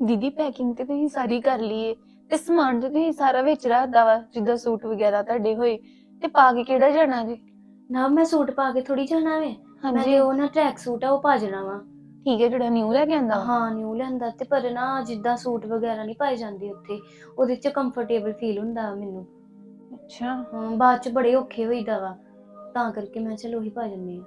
ਦੀਦੀ ਪੈਕਿੰਗ ਤੇ ਤੁਸੀਂ ਸਾਰੀ ਕਰ ਲਈਏ ਤੇ ਸਮਾਨ ਤੇ ਤੁਸੀਂ ਸਾਰਾ ਵਿੱਚ ਰੱਖਦਾ ਵਾ ਜਿੱਦਾਂ ਸੂਟ ਵਗੈਰਾ ਤੁਹਾਡੇ ਹੋਏ ਤੇ ਪਾ ਕੇ ਕਿਹੜਾ ਜਾਣਾ ਜੀ? ਨਾ ਮੈਂ ਸੂਟ ਪਾ ਕੇ ਥੋੜੀ ਜਾਣਾ ਵੇ। ਹਾਂਜੀ। ਉਹ ਨਾ ਟਰੈਕ ਸੂਟ ਆ ਉਹ ਪਾ ਜਾਣਾ ਵਾ। ਠੀਕ ਹੈ ਜਿਹੜਾ ਨਿਊ ਲੈ ਕੇ ਆਂਦਾ? ਹਾਂ ਨਿਊ ਲੈਂਦਾ ਤੇ ਪਰ ਨਾ ਜਿੱਦਾਂ ਸੂਟ ਵਗੈਰਾ ਨਹੀਂ ਪਾਏ ਜਾਂਦੇ ਉੱਥੇ ਉਹਦੇ 'ਚ ਕੰਫਰਟੇਬਲ ਫੀਲ ਹੁੰਦਾ ਮੈਨੂੰ। ਅੱਛਾ। ਹਾਂ ਬਾਅਦ 'ਚ ਬੜੇ ਔਖੇ ਹੋਈਦਾ ਵਾ। ਤਾਂ ਕਰਕੇ ਮੈਂ ਚਲੋ ਉਹੀ ਪਾ ਜੰਨੀ ਆ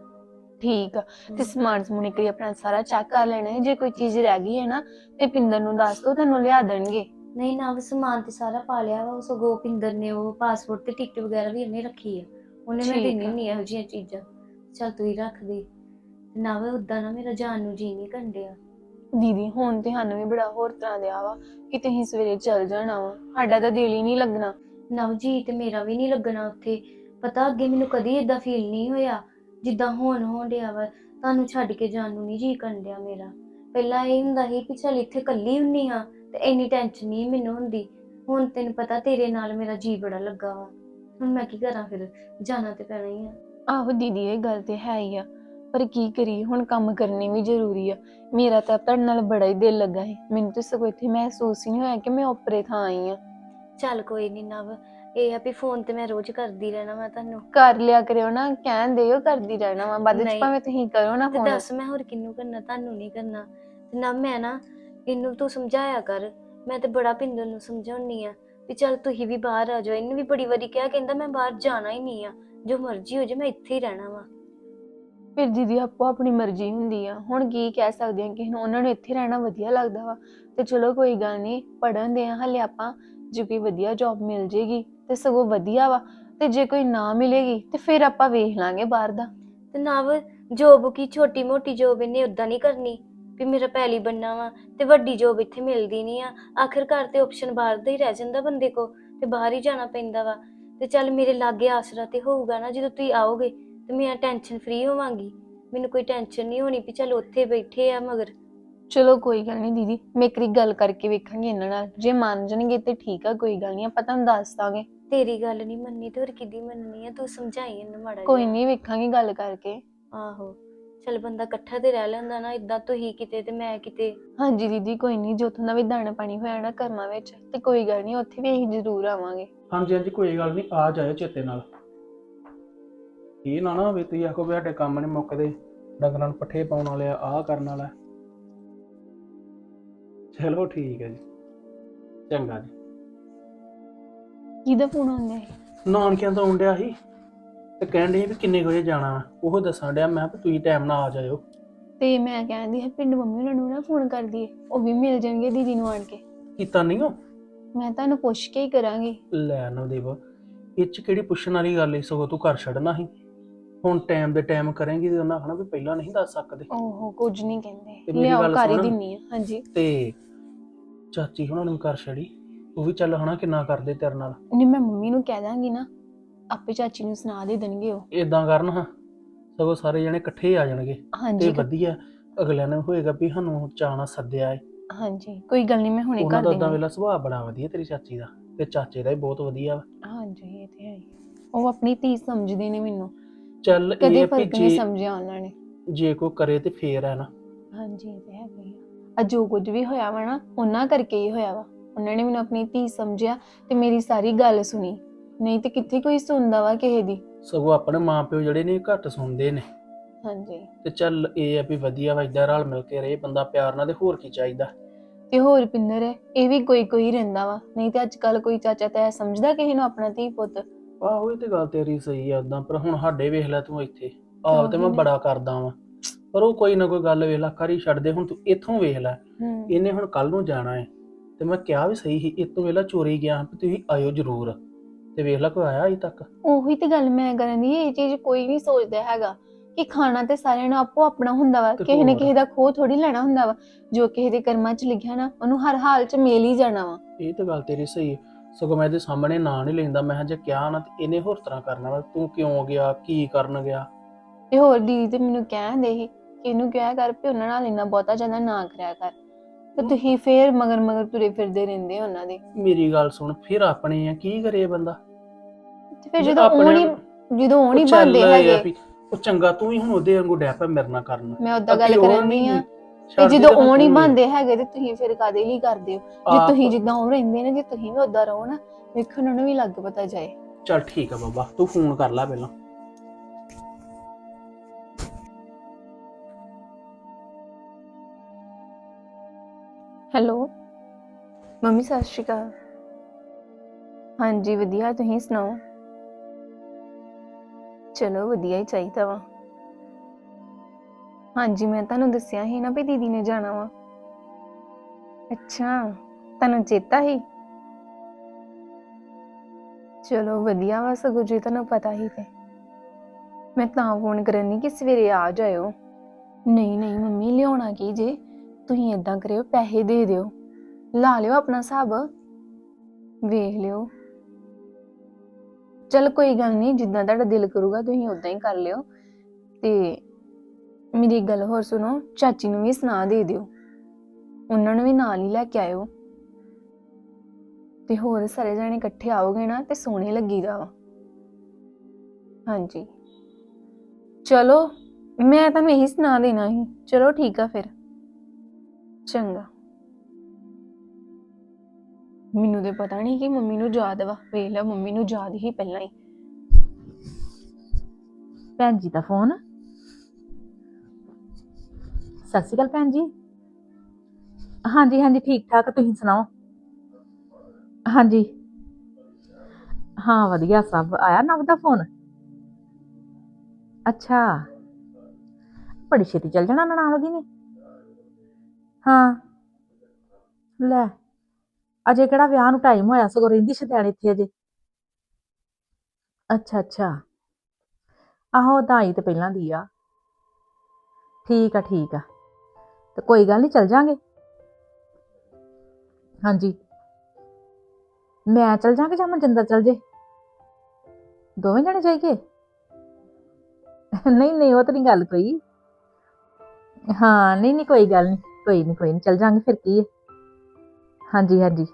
ਠੀਕ ਆ। ਤੇ ਸਮਾਨ ਸਮੂਨ ਇੱਕ ਵਾਰੀ ਆਪਣਾ ਸਾਰਾ ਚੈੱਕ ਕਰ ਲੈਣਾ ਹੈ। ਜੇ ਕੋਈ ਚੀਜ਼ ਰਹਿ ਗਈ ਹੈ ਨਾ ਤੇ ਪਿੰਦਰ ਨੂੰ ਦੱਸ ਦੋ ਤੁਹਾਨੂੰ ਲਿਆ ਦੇਣਗੇ। ਨਹੀਂ ਨਾ ਉਹ ਸਮਾਨ ਤੇ ਸਾਰਾ ਪਾ ਲਿਆ ਵਾ। ਉਹ ਸਗੋਂ ਪਿੰਦਰ ਨੇ ਉਹ ਪਾਸਪੋਰਟ ਤੇ ਟਿਕਟ ਵਗੈਰਾ ਵੀ ਉਹਨੇ ਰੱਖੀ ਆ। ਉਹਨੇ ਮੈਂ ਠੀਕ ਦੇਣੀ ਆ। ਨਹੀਂ ਇਹੋ ਜਿਹੀਆਂ ਚੀਜ਼ਾਂ। ਚੱਲ ਤੂੰ ਹੀ ਰੱਖ ਦੇ। ਨਾ ਵੇ ਉਦਾਂ ਨਾ ਮੇਰਾ ਜਾਨ ਨੂੰ ਜੀ ਨਹੀਂ ਕੰਡਿਆ ਦੀਦੀ ਹੁਣ ਤੇ ਸਾਨੂੰ ਵੀ ਬੜਾ ਹੋਰ ਤਰ੍ਹਾਂ ਦੇ ਆਵਾ ਕਿ ਤੁਸੀਂ ਸਵੇਰੇ ਚੱਲ ਜਾਣਾ ਵਾ। ਸਾਡਾ ਤਾਂ ਦਿਲ ਹੀ ਨਹੀਂ ਲੱਗਣਾ। ਨਵ ਜੀ ਤੇ ਮੇਰਾ ਵੀ ਨਹੀਂ ਲੱਗਣਾ ਉੱਥੇ। ਪਤਾ ਅੱਗੇ ਮੈਨੂੰ ਕਦੀ ਇਦਾਂ ਫੀਲ ਨਹੀਂ ਹੋਇਆ। ਜਿੱਦਾਂ ਹੁਣ ਹੋਣ ਡਿਆ ਵਾ ਤੁਹਾਨੂੰ ਛੱਡ ਕੇ ਜਾਣ ਨੂੰ ਨਹੀਂ ਜੀ ਕਰਨ ਡਿਆ ਮੇਰਾ। ਪਹਿਲਾਂ ਇਹ ਹੁੰਦਾ ਸੀ ਕਿ ਚੱਲ ਇੱਥੇ ਇਕੱਲੀ ਹੁੰਨੀ ਆ ਤੇ ਇੰਨੀ ਟੈਨਸ਼ਨ ਨਹੀਂ ਮੈਨੂੰ ਹੁੰਦੀ। ਹੁਣ ਤੈਨੂੰ ਪਤਾ ਤੇਰੇ ਨਾਲ ਮੇਰਾ ਜੀ ਬੜਾ ਲੱਗਾ ਵਾ। ਹੁਣ ਮੈਂ ਕੀ ਕਰਾਂ ਫਿਰ? ਜਾਣਾ ਤੇ ਪੈਣਾ ਹੀ ਆ। ਆਹੋ ਦੀਦੀ ਇਹ ਗੱਲ ਤੇ ਹੈ ਹੀ ਆ। ਪਰ ਕੀ ਕਰੀ ਹੁਣ ਕੰਮ ਕਰਨੇ ਵੀ ਜ਼ਰੂਰੀ ਆ। ਮੇਰਾ ਤਾਂ ਤੁਹਾਡੇ ਨਾਲ ਬੜਾ ਹੀ ਦਿਲ ਲੱਗਾ ਹੈ ਮੈਨੂੰ ਤਾਂ ਸਗੋਂ ਇੱਥੇ ਮਹਿਸੂਸ ਹੀ ਨਹੀਂ ਹੋਇਆ ਕਿ ਮੈਂ ਓਪਰੇ ਥਾਂ ਆਈ ਆ ਚੱਲ ਕੋਈ ਨਹੀਂ ਨਵ ਇਹ ਆ ਵੀ ਫੋਨ ਤੇ ਮੈਂ ਰੋਜ਼ ਕਰਦੀ ਰਹਿਣਾ ਮੈਂ ਤੁਹਾਨੂੰ। ਕਰ ਲਿਆ ਕਰਿਓ ਨਾ ਕਹਿਣ ਦਿਓ ਕਰਦੀ ਰਹਿਣਾ ਵਾ। ਬਾਅਦ ਵਿੱਚ ਨਹੀਂ। ਭਾਵੇਂ ਤੁਸੀਂ ਕਰੋ ਨਾ ਤੇ ਫੋਨ ਦੱਸ ਮੈਂ ਹੋਰ ਕਿੰਨੂੰ ਕਰਨਾ ਤੁਹਾਨੂੰ ਨਹੀਂ ਕਰਨਾ। ਤੇ ਨਾ ਮੈਂ ਨਾ ਇਹਨੂੰ ਤੂੰ ਸਮਝਾਇਆ ਕਰ। ਮੈਂ ਤੇ ਬੜਾ ਪਿੰਦਰ ਨੂੰ ਸਮਝਾਉਣੀ ਆ ਵੀ ਚੱਲ ਤੁਸੀਂ ਵੀ ਬਾਹਰ ਆ ਜਾਓ। ਇਹਨੂੰ ਵੀ ਬੜੀ ਵਾਰੀ ਕਿਹਾ ਕਹਿੰਦਾ ਮੈਂ ਬਾਹਰ ਜਾਣਾ ਹੀ ਨਹੀਂ ਆ। ਜੋ ਮਰਜ਼ੀ ਹੋ ਜਾਏ ਮੈਂ ਇੱਥੇ ਹੀ ਰਹਿਣਾ ਵਾ। ਫਿਰ ਦੀਦੀ ਆਪੋ ਆਪਣੀ ਮਰਜ਼ੀ ਹੁੰਦੀ ਆ। ਹੁਣ ਕੀ ਕਹਿ ਸਕਦੇ ਆ ਕਿ ਉਹਨਾਂ ਨੂੰ ਇੱਥੇ ਰਹਿਣਾ ਵਧੀਆ ਲੱਗਦਾ ਵਾ। ਤੇ ਚਲੋ ਕੋਈ ਗੱਲ ਨਹੀਂ ਪੜਨ ਦੇ ਆ ਹਲੇ ਆਪਾਂ। ਜੇ ਕੋਈ ਵਧੀਆ ਜੌਬ ਮਿਲ ਜੇਗੀ। ਤੇ ਸਗੋਂ ਵਧੀਆ ਵਾ। ਤੇ ਜੇ ਕੋਈ ਨਾ ਮਿਲੇਗੀ ਤੇ ਫਿਰ ਆਪਾਂ ਵੇਖ ਲਾਂਗੇ ਬਾਹਰ ਦਾ। ਤੇ ਨਵ ਜੋਬ ਕੀ ਛੋਟੀ ਮੋਟੀ ਜੋਬ ਇਹਨੇ ਉਦਾਂ ਨਹੀਂ ਕਰਨੀ? ਵੀ ਮੇਰਾ ਪਹਿਲੀ ਬੰਨਾ ਵਾ ਤੇ ਵੱਡੀ ਜੋਬ ਇੱਥੇ ਮਿਲਦੀ ਨਹੀਂ ਆ। ਆਖਿਰਕਾਰ ਤੇ ਆਪਸ਼ਨ ਬਾਹਰ ਦਾ ਹੀ ਰਹਿ ਜਾਂਦਾ ਬੰਦੇ ਕੋ ਤੇ ਬਾਹਰ ਹੀ ਜਾਣਾ ਪੈਂਦਾ ਵਾ। ਤੇ ਚੱਲ ਮੇਰੇ ਲਾਗੇ ਆਸਰਾ ਤੇ ਹੋਊਗਾ ਨਾ ਜਦੋਂ ਤੁਸੀਂ ਆਓਗੇ ਤੇ ਮੈਂ ਟੈਨਸ਼ਨ ਫ੍ਰੀ ਹੋਵਾਂਗੀ। ਮੈਨੂੰ ਕੋਈ ਟੈਨਸ਼ਨ ਨਹੀਂ ਹੋਣੀ ਵੀ ਚੱਲ ਉੱਥੇ ਬੈਠੇ ਆ ਮਗਰ। ਚਲੋ ਕੋਈ ਗੱਲ ਨਹੀਂ ਦੀਦੀ ਮੈਂ ਇੱਕ ਵਾਰੀ ਗੱਲ ਕਰਕੇ ਵੇਖਾਂਗੀ ਇਹਨਾਂ ਨਾਲ। ਜੇ ਮੰਨ ਜਾਣਗੇ ਤੇ ਠੀਕ ਆ ਕੋਈ ਗੱਲ ਨਹੀਂ ਆਪਾਂ ਤੁਹਾਨੂੰ ਦੱਸ ਦਾਂਗੇ। ਤੇਰੀ ਗੱਲ ਨਹੀਂ ਮੰਨੀ ਤੇ ਹੋਰ ਕਿਦੀ ਮੰਨਣੀ ਆ? ਤੂੰ ਸਮਝਾਈ ਇਹਨੂੰ ਮਾੜਾ ਕੋਈ ਜਿਹਾ। ਨਹੀਂ ਵੇਖਾਂਗੇ ਗੱਲ ਕਰਕੇ। ਆਹੋ। ਚੱਲ ਬੰਦਾ ਇਕੱਠਾ ਤੇ ਰਹਿ ਲੈਂਦਾ ਨਾ ਇਦਾਂ ਤੁਸੀਂ ਕਿਤੇ ਤੇ ਮੈਂ ਕਿਤੇ। ਹਾਂਜੀ ਦੀਦੀ ਕੋਈ ਨਹੀਂ ਜੋ ਦਾ ਵੀ ਦਾਣਾ ਪਾਣੀ ਹੋਇਆ ਨਾ ਕਰਮਾਂ ਵਿੱਚ ਤੇ ਕੋਈ ਗੱਲ ਨਹੀਂ ਉੱਥੇ ਵੀ ਅਸੀਂ ਜ਼ਰੂਰ ਆਵਾਂਗੇ। ਹਾਂਜੀ ਹਾਂਜੀ ਕੋਈ ਗੱਲ ਨਹੀਂ ਆ ਜਾਇਓ ਚੇਤੇ ਨਾਲ। ਇਹ ਨਾ ਨਾ ਹੋਵੇ ਤੁਸੀਂ ਆਖੋ ਵੀ ਸਾਡੇ ਕੰਮ ਨਹੀਂ ਮੁੱਕਦੇ ਡੰਗਰਾਂ ਨੂੰ ਪੱਠੇ ਪਾਉਣ ਵਾਲੇ ਆ ਆਹ ਕਰਨ ਵਾਲਾ। ਚਲੋ ਠੀਕ ਹੈ ਜੀ। ਚੰਗਾ ਜੀ। ਕਿਹਦਾ ਫੋਨ ਆਉਂਦਾ ਹੈ ਨਾਨਕਿਆਂ ਤੋਂ ਆਉਂਦਿਆ ਸੀ ਤੇ ਕਹਿਣ ਡਏ ਸੀ ਵੀ ਕਿੰਨੇ ਕੁ ਵਜੇ ਜਾਣਾ ਵਾ। ਉਹ ਦੱਸਣ ਡਿਆ ਮੈਂ ਵੀ ਤੁਸੀਂ ਟਾਈਮ ਨਾਲ ਆ ਜਾਇਓ। ਤੇ ਮੈਂ ਕਹਿੰਦੀ ਹਾਂ ਪਿੰਡ ਮੰਮੀ ਉਹਨਾਂ ਨੂੰ ਨਾ ਫੋਨ ਕਰ ਦਈਏ ਉਹ ਵੀ ਮਿਲ ਜਾਣਗੇ ਦੀਦੀ ਨੂੰ ਆਣ ਕੇ। ਕੀਤਾ ਨਹੀਂ ਹੋ ਮੈਂ ਤੁਹਾਨੂੰ ਪੁੱਛ ਕੇ ਹੀ ਕਰਾਂਗੀ। ਲੈ ਨਵਦੀਪ ਇਹ ਚ ਕਿਹੜੀ ਪੁੱਛਣ ਵਾਲੀ ਗੱਲ ਏ ਸਗੋਂ ਤੂੰ ਘਰ ਛੱਡਣਾ ਸੀ। ਹੁਣ ਟਾਈਮ ਦੇ ਟਾਈਮ ਕਰੇਂਗੀ ਤੇ ਉਹਨਾਂ ਆਖਣਾ ਵੀ ਪਹਿਲਾਂ ਨਹੀਂ ਦੱਸ ਸਕਦੇ। ਓਹੋ ਕੁਝ ਨਹੀਂ ਤੇ ਕਹਿੰਦੇ ਮੇਰੀ ਲਿਆਓ ਗੱਲ ਕਰ ਹੀ ਸੁਣ। ਦਿੰਨੀ ਆ ਹਾਂਜੀ। ਤੇ ਚਾਚੀ ਹੁਣਾਂ ਨੂੰ ਕਰ ਛੜੀ ਉਹ ਵੀ ਚੱਲ ਹਨਾ ਕਿੰਨਾ ਕਰਦੇ ਤੇਰੇ ਨਾਲ। ਨਹੀਂ ਮੈਂ ਮੰਮੀ ਨੂੰ ਕਹਿ ਦਾਂਗੀ ਨਾ ਆਪੇ ਚਾਚੀ ਨੂੰ ਸੁਣਾ ਦੇ ਦੇਣਗੇ ਉਹ। ਇਦਾਂ ਕਰਨ ਹਾਂ ਸਗੋਂ ਸਾਰੇ ਜਣੇ ਇਕੱਠੇ ਆ ਜਾਣਗੇ। ਤੇ ਹਾਂਜੀ ਵਧੀਆ ਅਗਲਿਆਂ ਨੂੰ ਹੋਏਗਾ ਵੀ ਸਾਨੂੰ ਚਾਣਾ ਸੱਦਿਆ ਏ। ਹਾਂਜੀ ਕੋਈ ਗੱਲ ਨਹੀਂ ਮੈਂ ਹੁਣੇ ਉਹਨਾਂ ਕਰ ਦਾ ਉਦਾਂ ਦਿੰਦੀ ਵੇਲਾ ਸੁਭਾਅ ਬੜਾ ਵਧੀਆ ਤੇਰੀ ਚਾਚੀ ਦਾ ਤੇ ਚਾਚੇ ਦਾ ਵੀ ਬਹੁਤ ਵਧੀਆ ਵਾ। ਹਾਂਜੀ ਇਹ ਤੇ ਹੈ ਹੀ। ਉਹ ਆਪਣੀ ਧੀ ਸਮਝਦੇ ਨੇ ਮੈਨੂੰ। ਚੱਲ ਕਦੇ ਇਹ ਵੀ ਫ਼ਰਕ ਨਹੀਂ ਜੇ ਸਮਝਿਆ ਉਹਨਾਂ ਨੇ। ਜੇ ਕੋ ਕਰੇ ਤੇ ਫੇਰ ਹੈ ਨਾ। ਹਾਂਜੀ ਇਹ ਤੇ ਹੈਗਾ ਹੀ ਆ ਜੋ ਕੁਝ ਵੀ ਹੋਇਆ ਵਾ ਨਾ ਉਹਨਾਂ ਕਰਕੇ ਹੀ ਹੋਇਆ ਵਾ। ਉਹਨਾਂ ਨੇ ਮੈਨੂੰ ਆਪਣੀ ਧੀ ਸਮਝਿਆ ਤੇ ਮੇਰੀ ਸਾਰੀ ਗੱਲ ਸੁਣੀ। ਨਹੀਂ ਤੇ ਕਿੱਥੇ ਕੋਈ ਸੁਣਦਾ ਵਾ ਕਿਸੇ ਦੀ? ਸਗੋਂ ਆਪਣੇ ਮਾਪਿਓ ਜਿਹੜੇ ਨੇ ਘੱਟ ਸੁਣਦੇ ਨੇ। ਹਾਂਜੀ। ਤੇ ਚੱਲ ਇਹ ਆ ਵੀ ਵਧੀਆ ਵਾ ਏਦਾਂ ਰਲ ਮਿਲ ਕੇ ਰਹੇ ਬੰਦਾ ਪਿਆਰ ਨਾਲ ਤੇ ਹੋਰ ਕੀ ਚਾਹੀਦਾ? ਤੇ ਹੋਰ ਪਿੰਦਰ ਹੈ ਇਹ ਵੀ ਕੋਈ ਕੋਈ ਰਹਿੰਦਾ ਵਾ। ਨਹੀਂ ਤੇ ਅੱਜ ਕੱਲ ਕੋਈ ਚਾਚਾ ਤਾਂ ਸਮਝਦਾ ਕਿਸੇ ਨੂੰ ਆਪਣਾ ਧੀ ਪੁੱਤ? ਆਹੋ ਇਹ ਤੇ ਗੱਲ ਤੇਰੀ ਸਹੀ ਆ ਉਦਾਂ ਪਰ ਹੁਣ ਸਾਡੇ ਵੇਖ ਲੈ ਤੂੰ ਇੱਥੇ। ਆਪ ਤੇ ਮੈਂ। ਬੜਾ ਕਰਦਾ ਵਾਂ। ਪਰ ਉਹ ਕੋਈ ਨਾ ਕੋਈ ਗੱਲ ਵੇਖ ਲੈ ਕਰੀ ਛੱਡ ਦੇ ਹੁਣ ਤੂੰ ਇੱਥੋਂ ਵੇਖ ਲੈ। ਹੂੰ। ਇਹਨੇ ਹੁਣ ਕੱਲ ਨੂੰ ਜਾਣਾ ਹੈ ਤੇ ਮੈਂ ਕਿਹਾ ਵੀ ਸਹੀ ਸੀ ਇਤੋਂ ਵੇਲਾ ਚੋਰੀ ਗਿਆ ਵੀ ਤੁਸੀਂ ਆਇਓ ਜ਼ਰੂਰ। ਤੇ ਵੇਖ ਲੈ ਕੋਈ ਆਇਆ ਅਜੇ ਤੱਕ। ਉਹੀ ਤੇ ਗੱਲ ਮੈਂ ਕਰਨ ਦੀ ਇਹ ਚੀਜ਼ ਕੋਈ ਨਹੀਂ ਸੋਚਦਾ ਹੈਗਾ ਕਿ ਖਾਣਾ ਤੇ ਸਾਰਿਆਂ ਨੂੰ ਆਪੋ ਆਪਣਾ ਹੁੰਦਾ ਵਾ ਤੇ ਕਿਸੇ ਨੇ ਹੋਰ। ਕਿਸੇ ਦਾ ਖੋਹ ਥੋੜੀ ਲੈਣਾ ਹੁੰਦਾ ਵਾ ਜੋ ਕਿਸੇ ਦੇ ਕਰਮਾਂ 'ਚ ਲਿਖਿਆ ਨਾ ਉਹਨੂੰ ਹਰ ਹਾਲ 'ਚ ਮਿਲ ਹੀ ਜਾਣਾ ਵਾ। ਇਹ ਤਾਂ ਗੱਲ ਤੇਰੀ ਸਹੀ ਸਗੋਂ ਮੈਂ ਇਹਦੇ ਸਾਹਮਣੇ ਨਾਂ ਨਹੀਂ ਲੈਂਦਾ ਮੈਂ ਕਿਹਾ ਜੇ ਕਿਹਾ ਨਾ ਤੇ ਇਹਨੇ ਹੋਰ ਤਰ੍ਹਾਂ ਕਰਨਾ ਵਾ ਤੂੰ ਕਿਉਂ ਗਿਆ ਕੀ ਕਰਨ ਗਿਆ? ਤੇ ਹੋਰ ਦੀਦੀ ਤੇ ਮੈਨੂੰ ਕਹਿੰਦੇ ਸੀ ਕਿ ਇਹਨੂੰ ਕਿਹਾ ਕਰ ਵੀ ਉਹਨਾਂ ਨਾਲ ਇੰਨਾ ਬਹੁਤਾ ਜ਼ਿਆਦਾ ਨਾ ਕਰਿਆ ਕਰ। ਤੇ ਤੁਸੀਂ ਫੇਰ ਮਗਰ ਮਗਰ ਤੁਰੇ ਫਿਰਦੇ ਰਹਿੰਦੇ ਉਹਨਾਂ ਦੇ। ਮੇਰੀ ਗੱਲ ਸੁਣ ਫਿਰ ਆਪਣੇ ਆ ਕੀ ਕਰੇ ਬੰਦਾ? ਤੇ ਫਿਰ ਜਦੋਂ ਉਹ ਨਹੀਂ ਜਦੋਂ ਉਹ ਨਹੀਂ ਆ ਹੈਗੇ। ਉਹ ਚੰਗਾ ਤੂੰ ਹੀ ਹੁਣ ਉਹਦੇ ਵਾਂਗੂ ਡੈਪਾ ਮੇਰੇ ਨਾਲ ਕਰਨ। ਮੈਂ ਅੱਗੇ ਗੱਲ ਕਰਨ ਆ ਤੇ ਜਦੋਂ ਉਹ ਨਹੀਂ। ਬੰਦੇ ਹੈਗੇ ਤੇ ਤੁਸੀਂ ਫਿਰ ਕਾਦੇ ਲਈ ਕਰਦੇ ਹੋ? ਜੇ ਤੁਸੀਂ ਜਿੱਦਾਂ ਉਹ ਰਹਿੰਦੇ ਨੇ ਜੇ ਤੁਸੀਂ ਵੀ ਉਦਾਂ ਰਹੋ ਨਾ ਵੇਖਣ ਨੂੰ ਵੀ ਲੱਗ ਪਤਾ ਜਾਏ। ਚੱਲ ਠੀਕ ਆ ਬਾਬਾ ਤੂੰ ਫੋਨ ਕਰ ਲੈ ਪਹਿਲਾਂ। ਹੈਲੋ। ਮੰਮੀ, ਸਤਿ ਸ਼੍ਰੀ ਅਕਾਲ। ਹਾਂਜੀ, ਵਧੀਆ। ਤੁਸੀਂ ਸੁਣਾਓ? ਚਲੋ, ਵਧੀਆ ਹੀ ਚਾਹੀਦਾ ਵਾ। ਹਾਂਜੀ, ਮੈਂ ਤੁਹਾਨੂੰ ਦੱਸਿਆ ਸੀ ਨਾ ਵੀ ਦੀਦੀ ਨੇ ਜਾਣਾ ਵਾ। ਅੱਛਾ, ਤੁਹਾਨੂੰ ਚੇਤਾ ਹੀ ਚਲੋ, ਵਧੀਆ ਵਾ ਸਗੋਂ, ਜੀ ਤੁਹਾਨੂੰ ਪਤਾ ਹੀ ਤੇ। ਮੈਂ ਤਾਂ ਫੋਨ ਕਰਨ ਕਰਨੀ ਕਿ ਸਵੇਰੇ ਆ ਜਾਇਓ। ਨਹੀਂ ਨਹੀਂ, ਮੰਮੀ, ਲਿਆਉਣਾ ਕੀ ਜੇ? ਤੁਸੀਂ ਇਦਾਂ ਕਰਿਓ, ਪੈਸੇ ਦੇ ਦਿਓ। ਲਾ ਲਿਓ ਆਪਣਾ ਹਿਸਾਬ ਵੇਖ ਲਿਓ। ਚਲ ਕੋਈ ਗੱਲ ਨਹੀਂ, ਜਿੱਦਾਂ ਤੁਹਾਡਾ ਦਿਲ ਕਰੂਗਾ ਤੁਸੀਂ ਉਦਾਂ ਹੀ ਕਰ ਲਿਓ। ਤੇ ਮੇਰੀ ਇੱਕ ਗੱਲ ਹੋਰ ਸੁਣੋ, ਚਾਚੀ ਨੂੰ ਵੀ ਸੁਣਾ ਦੇ ਦਿਓ। ਉਹਨਾਂ ਨੂੰ ਵੀ ਨਾਲ ਹੀ ਲੈ ਕੇ ਆਇਓ। ਤੇ ਹੋਰ ਸਾਰੇ ਜਣੇ ਇਕੱਠੇ ਆਓਗੇ ਨਾ, ਤੇ ਸੋਹਣੇ ਲੱਗੀਦਾ ਵਾ। ਹਾਂਜੀ। ਚਲੋ, ਮੈਂ ਤੁਹਾਨੂੰ ਇਹੀ ਸੁਣਾ ਦੇਣਾ ਸੀ। ਚਲੋ ਠੀਕ ਆ ਫਿਰ। ਚੰਗਾ। ਮੈਨੂੰ ਤੇ ਪਤਾ ਨਹੀਂ ਕਿ ਮੰਮੀ ਨੂੰ ਯਾਦ ਵਾ। ਵੇਖ ਲੈ, ਮੰਮੀ ਨੂੰ ਯਾਦ ਹੀ ਪਹਿਲਾਂ ਹੀ। ਭੈਣ ਜੀ ਦਾ ਫੋਨ। ਸਤਿ ਸ਼੍ਰੀ ਅਕਾਲ ਭੈਣ ਜੀ। ਹਾਂਜੀ ਹਾਂਜੀ, ਠੀਕ ਠਾਕ, ਤੁਸੀਂ ਸੁਣਾਓ? ਹਾਂਜੀ। ਹਾਂ, ਵਧੀਆ, ਸਭ। ਆਇਆ ਨਵ ਦਾ ਫੋਨ? ਅੱਛਾ। ਬੜੀ ਛੇਤੀ ਚੱਲ ਜਾਣਾ ਨਨਾਣ ਉਹਦੀ ਨੇ। ਹਾਂ। ਲੈ, ਅਜੇ ਕਿਹੜਾ ਵਿਆਹ ਨੂੰ ਟਾਈਮ ਹੋਇਆ ਸਗੋਂ ਰਹਿੰਦੀ ਸ਼ਦਿਆਣ ਇੱਥੇ ਅਜੇ। ਅੱਛਾ ਅੱਛਾ। ਆਹੋ ਤਾਂ ਆਈ ਤੇ ਪਹਿਲਾਂ ਦੀ ਆ। ਠੀਕ ਆ ਠੀਕ ਆ। ਤੇ ਕੋਈ ਗੱਲ ਨਹੀਂ ਚੱਲ ਜਾਾਂਗੇ। ਹਾਂਜੀ। ਮੈਂ ਚੱਲ ਜਾਾਂਗੇ ਜਾਂ ਮਨਜਿੰਦਰ ਚੱਲ ਜੇ? ਦੋਵੇਂ ਜਣੇ ਜਾਈਏ? ਨਹੀਂ ਨਹੀਂ, ਉਹ ਤਾਂ ਨਹੀਂ ਗੱਲ ਕੋਈ। ਹਾਂ, ਨਹੀਂ ਨਹੀਂ, ਕੋਈ ਗੱਲ ਨਹੀਂ ਕੋਈ ਨਹੀਂ ਕੋਈ ਨਹੀਂ ਚੱਲ ਜਾਾਂਗੇ ਫਿਰ ਕੀ ਹੈ ਹਾਂਜੀ ਹਾਂਜੀ।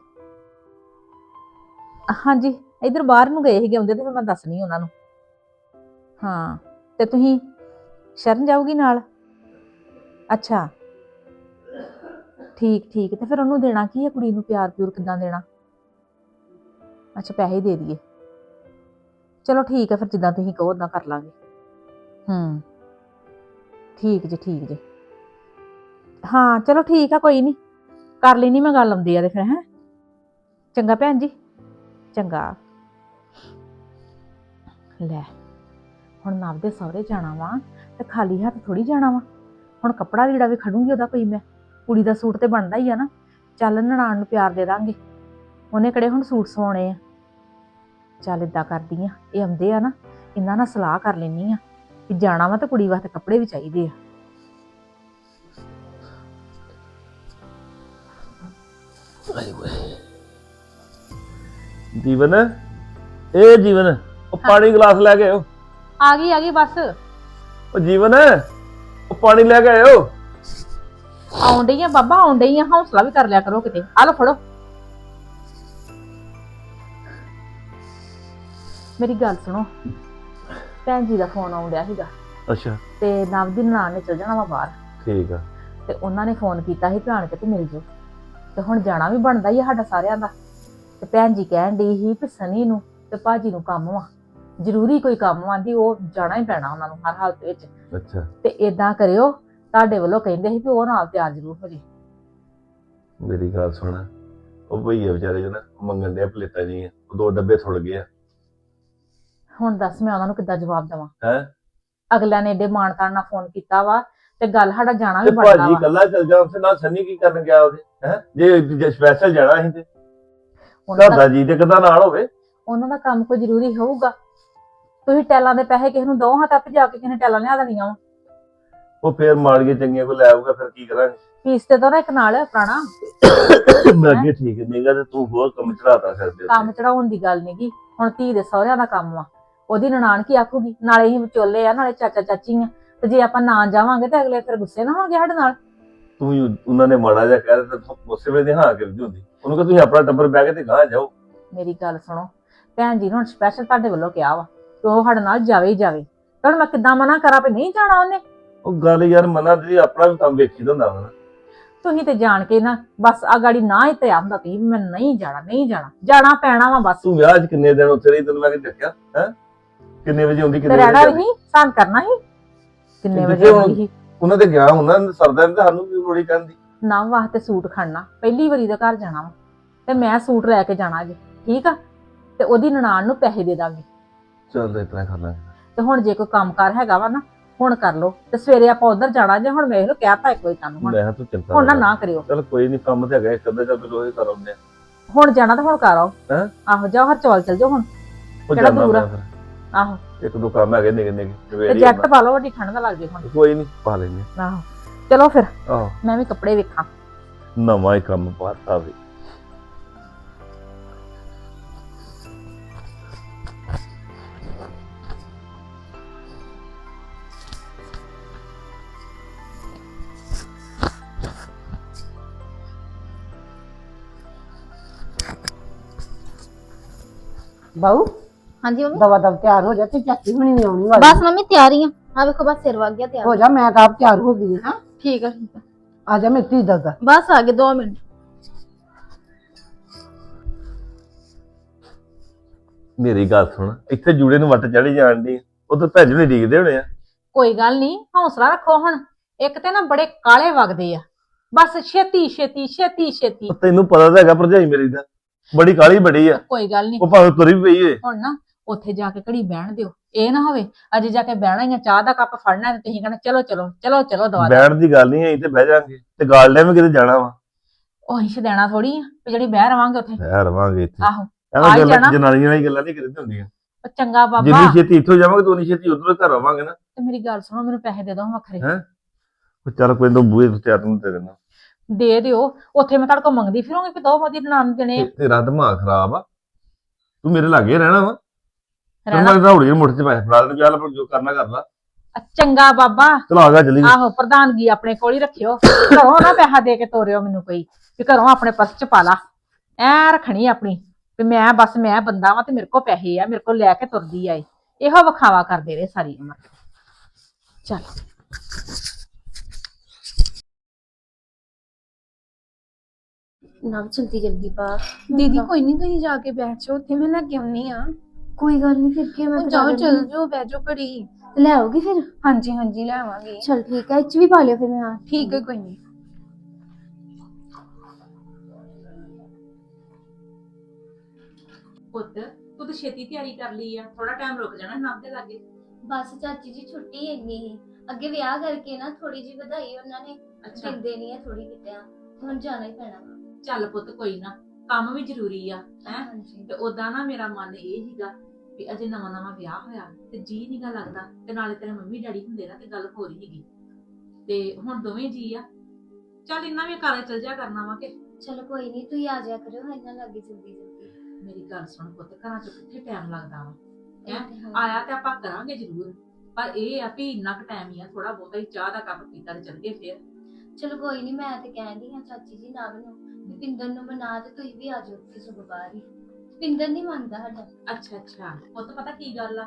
ਹਾਂਜੀ, ਇਧਰ ਬਾਹਰ ਨੂੰ ਗਏ ਸੀਗੇ ਆਉਂਦੇ ਤੇ ਫਿਰ ਮੈਂ ਦੱਸਣੀ ਉਹਨਾਂ ਨੂੰ। ਹਾਂ, ਤੇ ਤੁਸੀਂ ਸ਼ਰਨ ਜਾਊਗੀ ਨਾਲ? ਅੱਛਾ। ਠੀਕ ਠੀਕ, ਤੇ ਫਿਰ ਉਹਨੂੰ ਦੇਣਾ ਕੀ ਹੈ ਕੁੜੀ ਨੂੰ ਪਿਆਰ ਪਿਉਰ ਕਿੱਦਾਂ ਦੇਣਾ? ਅੱਛਾ, ਪੈਸੇ ਦੇ ਦਈਏ। ਚਲੋ ਠੀਕ ਹੈ ਫਿਰ ਜਿੱਦਾਂ ਤੁਸੀਂ ਕਹੋ ਉਦਾਂ ਕਰ ਲਾਂਗੇ। ਹੂੰ। ਠੀਕ ਜੀ ਠੀਕ ਜੀ। ਹਾਂ, ਚਲੋ ਠੀਕ ਆ, ਕੋਈ ਨਹੀਂ ਕਰ ਲੈਣੀ ਮੈਂ ਗੱਲ ਆਉਂਦੀ ਆ ਤੇ ਫਿਰ, ਹੈ। ਚੰਗਾ ਭੈਣ ਜੀ। ਚੰਗਾ। ਲੈ, ਹੁਣ ਨਵ ਦੇ ਸਹੁਰੇ ਜਾਣਾ ਵਾ ਤੇ ਖਾਲੀ ਹੱਥ ਥੋੜੀ ਜਾਣਾ ਵਾ। ਹੁਣ ਕੱਪੜਾ ਲੀੜਾ ਵੀ ਖੜੂੰਗੀ ਉਹਦਾ ਕੋਈ ਮੈਂ। ਕੁੜੀ ਦਾ ਸੂਟ ਤੇ ਬਣਦਾ ਹੀ ਆ ਨਾ। ਚੱਲ ਨਨਾਣ ਨੂੰ ਪਿਆਰ ਦੇ ਦਾਂਗੇ। ਉਹਨੇ ਕਿਹੜੇ ਹੁਣ ਸੂਟ ਸਵਾਉਣੇ ਆ। ਚੱਲ ਇਦਾਂ ਕਰਦੀ ਆ। ਇਹ ਆਉਂਦੇ ਆ ਨਾ, ਇਹਨਾਂ ਨਾਲ ਸਲਾਹ ਕਰ ਲੈਣੀ ਆ ਕਿ ਜਾਣਾ ਵਾ ਤੇ ਕੁੜੀ ਵਾਸਤੇ ਕੱਪੜੇ ਵੀ ਚਾਹੀਦੇ ਆ। ਜੀਵਨ ਇਹ ਜੀਵਨ ਉਹ ਪਾਣੀ ਗਲਾਸ ਲੈ ਕੇ ਆਓ ਆ ਗਈ ਆ ਗਈ ਬਸ। ਉਹ ਜੀਵਨ ਉਹ ਪਾਣੀ ਲੈ ਕੇ ਆਇਓ। ਆਉਣ ਡਈ ਆ ਬਾਬਾ ਆਉਣ ਡਈ ਆ ਹੌਸਲਾ ਵੀ ਕਰ ਲਿਆ ਕਰੋ ਕਿਤੇ। ਆ ਲਓ ਫੜੋ। ਮੇਰੀ ਗੱਲ ਸੁਣੋ। ਭੈਣ ਜੀ ਦਾ ਫੋਨ ਆਉਣ ਡਿਆ ਸੀਗਾ। ਅੱਛਾ। ਤੇ ਨਵ ਦੀ ਨਨਾਣ ਨੇ ਚਲ ਜਾਣਾ ਵਾ ਬਾਹਰ। ਠੀਕ ਆ। ਤੇ ਉਹਨਾਂ ਨੇ ਫੋਨ ਕੀਤਾ ਸੀ ਭੈਣ ਕੇ ਤੇ ਮਿਲ ਜਾਓ ਤੇ ਹੁਣ ਜਾਣਾ ਵੀ ਬਣਦਾ ਹੀ ਆ ਸਾਡਾ ਸਾਰਿਆਂ ਦਾ। ਤੇ ਭੈਣ ਜੀ ਕਹਿਣ ਡਈ ਸੀ ਕਿ ਸਨੀ ਨੂੰ ਤੇ ਭਾਜੀ ਨੂੰ ਕੰਮ ਵਾ। ਜ਼ਰੂਰੀ ਕੋਈ ਕੰਮ ਆਂਦੀ ਉਹ ਜਾਣਾ ਹੀ ਪੈਣਾ ਉਹਨਾਂ ਨੂੰ ਹਰ ਹਾਲਤ ਵਿੱਚ। ਅੱਛਾ। ਤੇ ਇਦਾਂ ਕਰਿਓ ਤੁਹਾਡੇ ਵੱਲੋਂ ਕਹਿੰਦੇ ਸੀ ਵੀ ਉਹ ਨਾਲ ਤਿਆਰ ਜ਼ਰੂਰ ਹੋ ਜੇ। ਮੇਰੀ ਗੱਲ ਸੁਣ। ਉਹ ਭਈਏ ਵਿਚਾਰੇ ਜੋ ਨਾ ਮੰਗਣ ਦੇ ਪਲੇਟਾਂ ਜੀ ਉਹ ਦੋ ਡੱਬੇ ਥੁੜ ਗਏ ਆ। ਹੁਣ ਦੱਸ ਮੈਂ ਉਹਨਾਂ ਨੂੰ ਕਿੱਦਾਂ ਜਵਾਬ ਦੇਵਾਂ। ਹੈ? ਅਗਲਿਆਂ ਨੇ ਏਡੇ ਮਾਣਤਾਣ ਨਾਲ ਫੋਨ ਕੀਤਾ ਵਾ ਤੇ ਗੱਲ ਸਾਡਾ ਜਾਣਾ ਤੇ ਵੀ ਬਣਦਾ ਭਾਜੀ ਵਾ। ਕੱਲਾ ਚੱਲ ਜਾ ਉੱਥੇ ਨਾਲ ਸੰਨੀ ਕੀ ਕਰਨ ਗਿਆ ਉਹਦੇ ਹੈ? ਜੇ ਸਪੈਸ਼ਲ ਜਾਣਾ ਸੀ ਤੇ। ਉਹਨਾਂ ਦਾ ਦਾ ਜੀ ਤੇ ਕਿਦਾਂ ਨਾਲ ਹੋਵੇ? ਉਹਨਾਂ ਦਾ ਕੰਮ ਕੋਈ ਜ਼ਰੂਰੀ ਹੋਊਗਾ। ਤੁਸੀਂ ਟੈਲਾਂ ਦੇ ਪੈਸੇ ਕਿਸੇ ਨੂੰ ਦੋ ਹਾਂ ਤਾਂ ਜਾ ਕੇ ਕਿਸੇ ਨੇ ਟੈਲਾਂ ਲਿਆ ਦੇਣੀਆਂ ਵਾ। ਉਹ ਫੇਰ ਮਾੜੀਏ ਚੰਗੀਆਂ ਕੋ ਲੈ ਆਊਗਾ ਫਿਰ ਕੀ ਕਰਾਂਗੇ? ਫੀਸ ਤੇ ਦੋ ਨਾ ਇੱਕ ਨਾਲ ਪੁਰਾਣਾ। ਮੈਂ ਅੱਗੇ ਠੀਕ ਨਹੀਂਗਾ ਤੇ ਤੂੰ ਹੋਰ ਕੰਮ ਚੜਾਤਾ ਦੇ ਉੱਤੇ। ਕੰਮ ਚੜਾਉਣ ਦੀ ਗੱਲ ਨਹੀਂਗੀ ਹੁਣ ਧੀ ਦੇ ਸਹੁਰਿਆਂ ਦਾ ਕੰਮ ਵਾ। ਉਹਦੀ ਨਨਾਣ ਕੀ ਆਖੂਗੀ? ਨਾਲੇ ਹੀ ਵਿਚੋਲੇ ਆ ਨਾਲੇ ਚਾਚਾ ਚਾਚੀ ਆ। ਤੇ ਜੇ ਆਪਾਂ ਨਾ ਜਾਵਾਂਗੇ ਤੇ ਅਗਲੇ ਫਿਰ ਗੁੱਸੇ ਨਾ ਹੋਣਗੇ ਸਾਡੇ ਨਾਲ। ਤੂੰ ਹੀ ਉਹਨਾਂ ਨੇ ਮਾੜਾ ਜਿਹਾ ਕਹਿ ਦਿੱਤਾ ਤੂੰ ਉਸੇ ਵੇਲੇ ਹਾਂ ਕਰ ਦਿੰਦੀ ਉਹਨੂੰ ਕਹ ਤੁਸੀਂ ਆਪਣਾ ਟੱਬਰ ਬਹਿ ਕੇ ਤੇ ਗਾਂ ਜਾਓ। ਮੇਰੀ ਗੱਲ ਸੁਣੋ ਭੈਣ ਜੀ ਨੇ ਹੁਣ ਸਪੈਸ਼ਲ ਤੁਹਾਡੇ ਵੱਲੋਂ ਕਿਹਾ ਵਾ ਕਿ ਉਹ ਸਾਡੇ ਨਾਲ ਜਾਵੇ ਹੀ ਜਾਵੇ। ਤੇ ਹੁਣ ਮੈਂ ਕਿੱਦਾਂ ਮਨਾ ਕਰਾਂ ਵੀ ਨਹੀਂ ਜਾਣਾ ਉਹਨੇ? ਉਹ ਗੱਲ ਯਾਰ ਮਨਾ ਦੀ ਆਪਣਾ ਵੀ ਕੰਮ ਵੇਖੀ ਦਾ ਹੁੰਦਾ ਵਾ ਨਾ। ਤੁਸੀਂ ਤੇ ਜਾਣ ਕੇ ਨਾ ਬਸ ਆ ਗਾੜੀ ਨਾ ਹੀ ਤੇ ਆਂਦਾ ਤੀ ਮੈਂ ਨਹੀਂ ਜਾਣਾ ਨਹੀਂ ਜਾਣਾ। ਜਾਣਾ ਪੈਣਾ ਵਾ ਬਸ। ਤੂੰ ਵਿਆਹ 'ਚ ਕਿੰਨੇ ਦਿਨ ਉੱਥੇ ਰਹੀ ਤੈਨੂੰ ਮੈਂ ਕਿ ਦੇਖਿਆ ਹੈ? ਕਿੰਨੇ ਵਜੇ ਆਉਂਦੀ ਤੇ ਕਿੰਨੇ ਰਹਿਣਾ ਵਜੇ ਵੀ ਨਹੀਂ ਸਾਨ ਕਰਨਾ ਹੀ। ਕਿੰਨੇ ਵਜੇ ਆਉਂਦੀ ਸੀ? ਉਹਨਾਂ ਦੇ ਗਿਆ ਹੁੰਦਾ ਸਰਦਾ ਨਹੀਂ ਸਾਨੂੰ ਵੀ ਬੜੀ ਕਹਿੰਦੀ ਨਾ ਵਾਸਤੇ ਸੂਟ ਖੜਨਾ। ਪਹਿਲੀ ਵਾਰੀ ਦਾ ਘਰ ਜਾਣਾ ਵਾ। ਤੇ ਮੈਂ ਸੂਟ ਲੈ ਕੇ ਜਾਣਾ ਜੀ ਠੀਕ ਆ? ਤੇ ਉਹਦੀ ਨਨਾਣ ਨੂੰ ਪੈਸੇ ਦੇ ਦਾਂਗੇ। ਚੱਲ ਇਤਨਾ ਕਰ ਲਾਂਗੇ। ਤੇ ਹੁਣ ਜੇ ਕੋਈ ਕੰਮਕਾਰ ਹੈਗਾ ਵਾ ਨਾ ਹੁਣ ਕਰ ਲਓ। ਤੇ ਸਵੇਰੇ ਆਪਾਂ ਉਧਰ ਜਾਣਾ ਜੇ ਹੁਣ ਵੇਖ ਲਓ ਕਹਿਤਾ ਇੱਕ ਵਾਰੀ ਤੁਹਾਨੂੰ ਹੁਣ। ਮੈਂ ਤੂੰ ਚਿੰਤਾ ਹੁਣ ਨਾ। ਨਾ ਕਰਿਓ। ਚੱਲ ਕੋਈ ਨਹੀਂ ਕੰਮ ਤੇ ਹੈਗਾ ਇੱਕ ਅੱਧਾ ਚੱਲ ਲੋਹੇ ਕਰ ਆਉਂਦੇ ਆ। ਹੁਣ ਜਾਣਾ ਤਾਂ ਹੁਣ ਕਰ ਆਓ। ਹੈਂ? ਆਹੋ ਜਾਓ ਹਰ ਚੌਲ ਚਲ ਜਾਓ ਹੁਣ। ਕਿਹੜਾ ਦੂਰ ਆ? ਆਹੋ। ਇੱਕ ਦੋ ਕੰਮ ਹੈਗੇ ਨਿੱਕੇ ਨਿੱਕੇ ਤੇ ਨਵੇੜੀ ਜੈਕਟ ਪਾ ਲਓ ਵੱਡੀ ਠੰਡ ਨਾ ਲੱਗ ਜੇ ਹੁਣ। ਕੋਈ ਨਹੀਂ ਪਾ ਲੈਨੇ ਆਹੋ ਚਲੋ ਫਿਰ ਆਹੋ। ਮੈਂ ਵੀ ਕੱਪੜੇ ਵੇਖਾਂ। ਨਵਾਂ ਹੀ ਕੰਮ ਪਾਤਾ ਵੀ। ਬਾਊ? ਹਾਂਜੀ ਮੰਮੀ? ਦਵਾ ਦਵ ਤਿਆਰ ਹੋ ਜਾ ਤੇ ਚਾਚੀ ਹੁਣੀ ਵੀ ਆਉਣੀ ਵਾਲੀ। ਬਸ ਮੰਮੀ ਤਿਆਰੀ ਆ। ਆ ਵੇਖੋ ਬਸ ਸਿਰ ਵਗ ਗਿਆ ਤਿਆਰ। ਹੋ ਜਾ ਮੈਂ ਤਾਂ ਆਪ ਤਿਆਰ ਹੋ ਗਈ ਹਾਂ। ਠੀਕ ਆ ਠੀਕ ਆ। ਆ ਜਾ ਮੇਰੀ ਧੀ ਦਾ ਬਸ ਆ ਗਏ 2 ਮਿੰਟ। ਮੇਰੀ ਗੱਲ ਸੁਣ ਇੱਥੇ ਜੂੜੇ ਨੂੰ ਵੱਟ ਚੜੀ ਜਾਣ ਦੀ ਉਧਰ ਭੈਣ ਜੀ ਡੀਕਦੇ ਹੋਣੇ ਆ। ਕੋਈ ਗੱਲ ਨਹੀਂ ਹੌਸਲਾ ਰੱਖੋ ਹੁਣ। ਇੱਕ ਤੇ ਨਾ ਬੜੇ ਕਾਲੇ ਵਗਦੇ ਆ। ਬਸ ਛੇਤੀ ਛੇਤੀ ਛੇਤੀ ਛੇਤੀ। ਤੈਨੂੰ ਪਤਾ ਤਾਂ ਹੈਗਾ ਭਰਜਾਈ ਮੇਰੀ ਦਾ। ਬੜੀ ਕਾਲੀ ਬੜੀ ਆ। ਕੋਈ ਗੱਲ ਨਹੀਂ। ਉਹ ਭਾਵੇਂ ਤੁਰੀ ਵੀ ਪਈ ਏ। ਹੁਣ ਨਾ ਉੱਥੇ ਜਾ ਕੇ ਘੜੀ ਬਹਿਣ ਦਿਓ। ਇਹ ਨਾ ਹੋਵੇ ਅਜੇ ਜਾ ਕੇ ਬਹਿਣਾ ਹੀ ਆ ਚਾਹ ਦਾ ਕੱਪ ਫੜਨਾ ਤੇ ਤੁਸੀਂ ਕਹਿਣਾ ਚਲੋ ਚਲੋ ਚਲੋ ਚਲੋ ਦਵਾ ਦਿਓ। ਦੀ ਗੱਲ ਨਹੀਂ ਆਈ ਤੇ ਬਹਿ ਜਾਾਂਗੇ। ਤੇ ਗਾਲ ਵੀ ਕਿਤੇ ਜਾਣਾ ਵਾ। ਉਹ ਹਿੱਸ ਦੇਣਾ ਥੋੜੀ ਆ ਵੀ ਜਿਹੜੀ ਬਹਿ ਰਵਾਂਗੇ ਉੱਥੇ। ਬਹਿ ਰਵਾਂਗੇ ਇੱਥੇ। ਆਹੋ ਆ ਹੀ ਗੱਲਾਂ ਜਾਣਾ। ਜਨਾਨੀਆਂ ਵਾਲੀ ਗੱਲਾਂ ਨਹੀਂ ਕਰੀਆਂ ਹੁੰਦੀਆਂ। ਉਹ ਚੰਗਾ ਬਾਬਾ। ਜਿੰਨੀ ਛੇਤੀ ਇੱਥੋਂ ਜਾਵਾਂਗੇ ਤੇ ਉਨੀ ਛੇਤੀ ਉਧਰੋਂ ਘਰ ਆਵਾਂਗੇ ਨਾ। ਤੇ ਮੇਰੀ ਗੱਲ ਸੁਣੋ ਮੈਨੂੰ ਪੈਸੇ ਦੇ ਦਿਓ ਵੱਖਰੇ। ਹੈਂ? ਉਹ ਚੱਲ ਕੋਈ ਨਾ ਬੂਹੇ ਤੇ ਨੂੰ ਦੇ ਦੇਣਾ ਦੇ ਦਿਓ। ਉੱਥੇ ਮੈਂ ਤੁਹਾਡੇ ਕੋਲ ਮੰਗਦੀ ਫਿਰੂੰਗੀ ਵੀ ਦੋ ਮੋਦੀ ਨਾਮ ਦੇਣੇ ਆ। ਤੇ- ਤੇਰਾ ਦਿਮਾਗ ਖਰਾਬ ਆ। ਤੂੰ ਮੇਰੇ ਲਾਗੇ ਰਹਿਣਾ ਵਾ। ਤੇ ਰਹਿਣਾ ਮੈਂ ਦੌੜੀ ਮੁੱਠ ਚ ਪੈਸੇ ਫੜਾ ਦੇਣ ਚੱਲ ਜੋ ਕਰਨਾ ਕਰ ਲਾ। ਚੰਗਾ ਬਾਬਾ। ਚਲ ਜਾ ਜਲਦੀ ਆਹੋ ਪ੍ਰਧਾਨਗੀ ਆਪਣੇ ਕੋਲ ਹੀ ਰੱਖਿਓ। ਘਰੋਂ ਨਾ ਪੈਸਾ ਦੇ ਕੇ ਤੋਰਿਓ ਮੈਨੂੰ ਕੋਈ ਵੀ ਘਰੋਂ ਆਪਣੇ ਪਰਸ ਚ ਪਾ ਲਾ। ਐ ਰੱਖਣੀ ਆਪਣੀ ਵੀ ਮੈਂ ਬਸ ਮੈਂ ਬੰਦਾ ਵਾਂ ਤੇ ਮੇਰੇ ਕੋਲ ਪੈਸੇ ਆ ਮੇਰੇ ਕੋਲ ਲੈ ਕੇ ਤੁਰਦੀ ਆ ਇਹ। ਇਹੋ ਵਿਖਾਵਾ ਕਰਦੇ ਰਹੇ ਸਾਰੀ ਉਮਰ। ਚੱਲ। ਨਾ ਜਲਦੀ ਜਲਦੀ ਪਾ। ਦੀਦੀ ਕੋਈ ਨਹੀਂ ਤੁਸੀਂ ਜਾ ਕੇ ਬੈਠ ਜਾਓ ਉੱਥੇ ਮੈਂ ਲੈ ਕੇ ਆਉਣੀ ਆ। ਕੋਈ ਗੱਲ ਨਹੀਂ ਫਿਰ ਕੀ ਮੈਂ ਕਰਾ ਜਾਓ ਚਲ ਹਾਂ। ਜਾਓ ਬਹਿ ਜਾਓ ਘੜੀ। ਲੈ ਆਓਗੀ ਫਿਰ? ਹਾਂਜੀ ਹਾਂਜੀ ਲੈ ਆਵਾਂਗੇ। ਚਲ ਠੀਕ ਹੈ ਇੱਚ ਵੀ ਪਾ ਲਿਓ ਫਿਰ ਮੈਂ ਆ ਠੀਕ ਹੈ ਕੋਈ ਨਹੀਂ ਪੁੱਤ ਤੂੰ ਤਾਂ ਛੇਤੀ ਤਿਆਰੀ ਕਰ ਲਈ ਆ। ਥੋੜਾ ਟਾਈਮ ਰੁਕ ਜਾਣਾ ਨਾਮ ਦੇ ਲਾਗੇ। ਬਸ ਚਾਚੀ ਜੀ ਛੁੱਟੀ ਹੈਗੀ ਸੀ। ਅੱਗੇ ਵਿਆਹ ਕਰਕੇ ਨਾ ਥੋੜੀ ਜੀ ਵਧਾਈ ਉਹਨਾਂ ਨੇ। ਅੱਛਾ। ਦਿੰਦੇ ਨਹੀਂ ਆ ਥੋੜੀ ਕਿਤੇ ਆ। ਹੁਣ ਜਾਣਾ ਹੀ ਪੈਣਾ ਵਾ। ਚੱਲ ਪੁੱਤ ਕੋਈ ਨਾ। ਕੰਮ ਵੀ ਜ਼ਰੂਰੀ ਆ ਹੈ? ਹਾਂਜੀ। ਤੇ ਉਦਾਂ ਨਾ ਮੇਰਾ ਮਨ ਇਹ ਹੀਗਾ ਵੀ ਅਜੇ ਨਵਾਂ ਨਵਾਂ ਵਿਆਹ ਹੋਇਆ ਤੇ ਜੀ ਨੀਗਾ ਲੱਗਦਾ ਤੇ ਨਾਲੇ ਤੇਰੇ ਮੰਮੀ ਡੈਡੀ ਹੁੰਦੇ ਨਾ ਤੇ ਗੱਲ ਹੋ ਰਹੀ ਹੈਗੀ ਤੇ ਹੁਣ ਦੋਵੇਂ ਜੀ ਆ। ਚੱਲ ਇੰਨਾ ਵੀ ਘਰ ਚਲ ਜਾ ਕਰਨਾ ਵਾ ਕਿ ਚਲੋ ਕੋਈ ਨਹੀਂ ਤੁਸੀਂ ਆ ਜਾਇਆ ਕਰਿਓ ਇਹਨਾਂ ਲੱਗੇ ਜਲਦੀ ਜਲਦੀ। ਮੇਰੀ ਗੱਲ ਸੁਣ ਪੁੱਤ ਘਰਾਂ ਚ ਕਿੱਥੇ ਟਾਈਮ ਲੱਗਦਾ ਵਾ? ਹੈਂ? ਆਇਆ ਤੇ ਆਪਾਂ ਕਰਾਂਗੇ ਜ਼ਰੂਰ ਪਰ ਇਹ ਆ ਵੀ ਇੰਨਾ ਕੁ ਟਾਈਮ ਹੀ ਆ ਥੋੜਾ ਬਹੁਤਾ ਹੀ ਚਾਹ ਦਾ ਕੱਪ ਪੀਤਾ ਤੇ ਚੱਲ ਗਏ ਫੇਰ। ਚਲੋ ਕੋਈ ਨਹੀਂ ਮੈਂ ਤੇ ਕਹਿੰਦੀ ਹਾਂ ਚਾਚੀ ਜੀ ਨੂੰ ਵੀ ਪਿੰਦਰ ਨੂੰ ਮਨਾ ਤੇ ਤੁਸੀਂ ਵੀ ਆ ਜਾਓ ਸੁਬਹ ਬਾਹਰ ਹੀ। ਪਿੰਦਰ ਨਹੀਂ ਮੰਨਦਾ ਸਾਡਾ। ਅੱਛਾ ਅੱਛਾ। ਪੁੱਤ ਪਤਾ ਕੀ ਗੱਲ ਆ?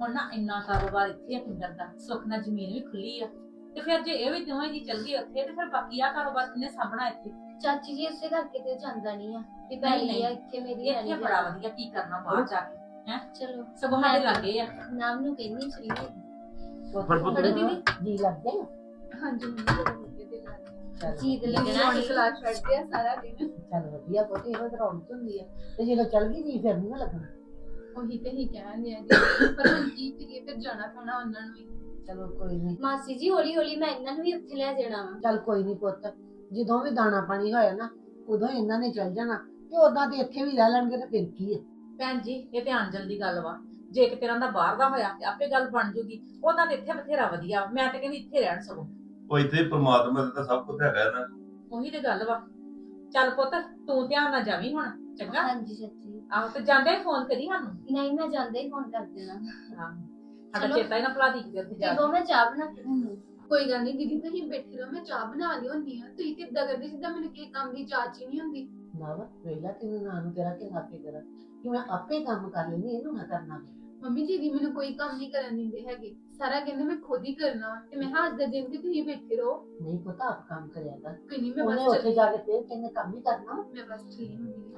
ਹੁਣ ਨਾ ਇੰਨਾ ਕਾਰੋਬਾਰ ਇੱਥੇ ਆ ਦਾ। ਸੁੱਖ ਨਾਲ ਜ਼ਮੀਨ ਵੀ ਖੁੱਲੀ ਆ। ਤੇ ਫਿਰ ਜੇ ਇਹ ਵੀ ਦੋਵੇਂ ਜੀ ਚੱਲ ਗਏ ਉੱਥੇ ਤੇ ਫਿਰ ਬਾਕੀ ਆ ਕਾਰੋਬਾਰ ਕਿੰਨੇ ਸਾਂਭਣਾ ਇੱਥੇ? ਚਾਚੀ ਜੀ ਇਸੇ ਕਰਕੇ ਤੇ ਉਹ ਜਾਂਦਾ ਨਹੀਂ ਆ। ਵੀ ਨਹੀਂ। ਆ ਇੱਥੇ ਮੇਰੀ ਇੱਥੇ ਬੜਾ ਵਧੀਆ ਕੀ ਕਰਨਾ ਬਾਹਰ ਜਾ ਕੇ ਚਲੋ। ਸਗੋਂ ਸਾਡੇ ਤਾਂ- ਲੱਗੇ ਆ। ਨਾਮ ਨੂੰ ਕਹਿੰਦੀ ਚਲੀ ਫੜ ਪੁੱਤ। ਦੀਦੀ। ਜੀ ਲੱਗ ਗਿਆ ਹਾਂਜੀ ਮੰਮੀ ਬੜੇ ਵਧੀਆ ਦੇ ਲੱਗੇ ਚੱਲ ਜੀ ਤੇ ਲੱਗਣਾ ਲੱਗਣਾ ਹੁਣ ਸੀ। ਕਲਾਸ ਛੱਡਦੇ ਆ ਸਾਰਾ ਦਿਨ। ਚੱਲ ਵਧੀਆ ਪੁੱਤ ਇਹੋ ਤਾਂ ਰੌਣਕ ਹੁੰਦੀ ਆ। ਤੇ ਜਦੋਂ ਚੱਲ ਗਈ ਜੀ ਫਿਰ ਨਹੀਂ ਨਾ ਲੱਗਣਾ? ਉਹੀ ਤੇ ਹੀ ਕਹਿੰਦੇ ਆ ਜੀ। ਪਰ ਹੁਣ ਕੀ ਕਰੀਏ ਫਿਰ ਜਾਣਾ ਪੈਣਾ ਉਹਨਾਂ ਨੂੰ ਵੀ। ਚਲੋ ਕੋਈ ਨਹੀਂ ਮਾਸੀ ਜੀ ਹੌਲੀ ਹੌਲੀ ਮੈਂ ਇਹਨਾਂ ਨੂੰ ਵੀ ਉੱਥੇ ਲੈ ਜਾਣਾ ਵਾ। ਚੱਲ ਕੋਈ ਨਹੀਂ ਪੁੱਤ ਜਦੋਂ ਵੀ ਦਾਣਾ ਪਾਣੀ ਹੋਇਆ ਨਾ ਉਦੋਂ ਇਹਨਾਂ ਨੇ ਚੱਲ ਜਾਣਾ। ਤੇ ਉਦਾਂ ਤੇ ਇੱਥੇ ਵੀ ਰਹਿ ਲੈਣਗੇ ਤੇ ਫਿਰ ਕੀ ਹੈ ਭੈਣ ਜੀ ਇਹ ਧਿਆਨ ਜਲਦੀ ਗੱਲ ਵਾ। ਜੇ ਕਿ ਤੇਰਾ ਦਾ ਬਾਹਰ ਦਾ ਹੋਇਆ ਤੇ ਆਪੇ ਗੱਲ ਬਣ ਜੂਗੀ। ਉਹਦਾ ਤੇ ਇੱਥੇ ਬਥੇਰਾ ਵਧੀਆ ਵਾ। ਮੈਂ ਤੇ ਕਹਿੰਦੀ ਇੱਥੇ ਰਹਿਣ ਸਗੋਂ ਉਹ ਇੱਥੇ ਪ੍ਰਮਾਤਮਾ ਦਾ ਤਾਂ ਸਭ ਕੁਝ ਹੈਗਾ ਨਾ ਉਹੀ ਤੇ ਗੱਲ ਵਾ। ਚੱਲ ਪੁੱਤ ਤੂੰ ਧਿਆਨ ਨਾਲ ਜਾਵੀਂ ਹੁਣ ਚੰਗਾ? ਹਾਂਜੀ ਚਾਚੀ ਆਹੋ ਤੇ ਜਾਂਦੇ ਫੋਨ ਕਰੀ ਸਾਨੂੰ? ਨਹੀਂ ਮੈਂ ਜਾਂਦੇ ਹੀ ਫੋਨ ਕਰ ਦੇਣਾ ਹਾਂ। ਸਾਡਾ ਚਲੋ। ਚੇਤਾ ਹੀ ਨਾ ਭੁਲਾ ਦੀ ਕਿਤੇ ਉੱਥੇ ਜਾ ਜਦੋਂ ਮੈਂ ਚਾਹ ਬਣਾ ਕੇ ਦਿੰਦੀ ਕੋਈ ਗੱਲ ਨਹੀਂ ਦੀਦੀ ਤੁਸੀਂ ਬੈਠੇ ਰਹੋ ਮੈਂ ਚਾਹ ਬਣਾ ਲਈ ਹੁੰਦੀ ਆ ਤੁਸੀਂ ਤੇ ਇਦਾਂ ਕਰਦੇ ਜਿੱਦਾਂ ਮੈਨੂੰ ਕਿਸੇ ਕੰਮ ਦੀ ਚਾਚੀ ਨਹੀਂ ਹੁੰਦੀ। ਨਾ ਵਾ ਵੇਲਾ ਤੈਨੂੰ ਨਾ ਨੂੰ ਤੇਰਾ ਕਿ ਆਪੇ ਕਰਾਂ। ਕਿ ਮੈਂ ਆਪੇ ਕੰਮ ਕਰ ਲੈਣੀ ਇਹਨੂੰ ਨਾ ਕਰਨਾ। ਮੰਮੀ ਜੀ ਦੀ ਮੈਨੂੰ ਕੋਈ ਕੰਮ ਨਹੀਂ ਕਰਨ ਦਿੰਦੇ ਹੈਗੇ। ਸਾਰਾ ਕਹਿੰਦੇ ਮੈਂ ਖੁਦ ਹੀ ਕਰਨਾ ਵਾ ਤੇ ਮੈਂ ਕਿਹਾ ਅੱਜ ਦਾ ਦਿਨ ਤੇ ਤੁਸੀਂ ਬੈਠੇ ਰਹੋ। ਨਹੀਂ ਪਤਾ ਆਪ ਕੰਮ ਕਰਿਆ ਕਰ। ਕੋਈ ਨਹੀਂ ਮੈਂ ਉਹਨੇ ਬਸ ਉੱਥੇ ਚੱਲੀ ਜਾ ਕੇ ਫੇਰ ਕਹਿੰਦੇ ਕੰਮ ਹੀ ਕਰਨਾ। ਮੈਂ ਬਸ ਚੱਲੀ ਮੰਮੀ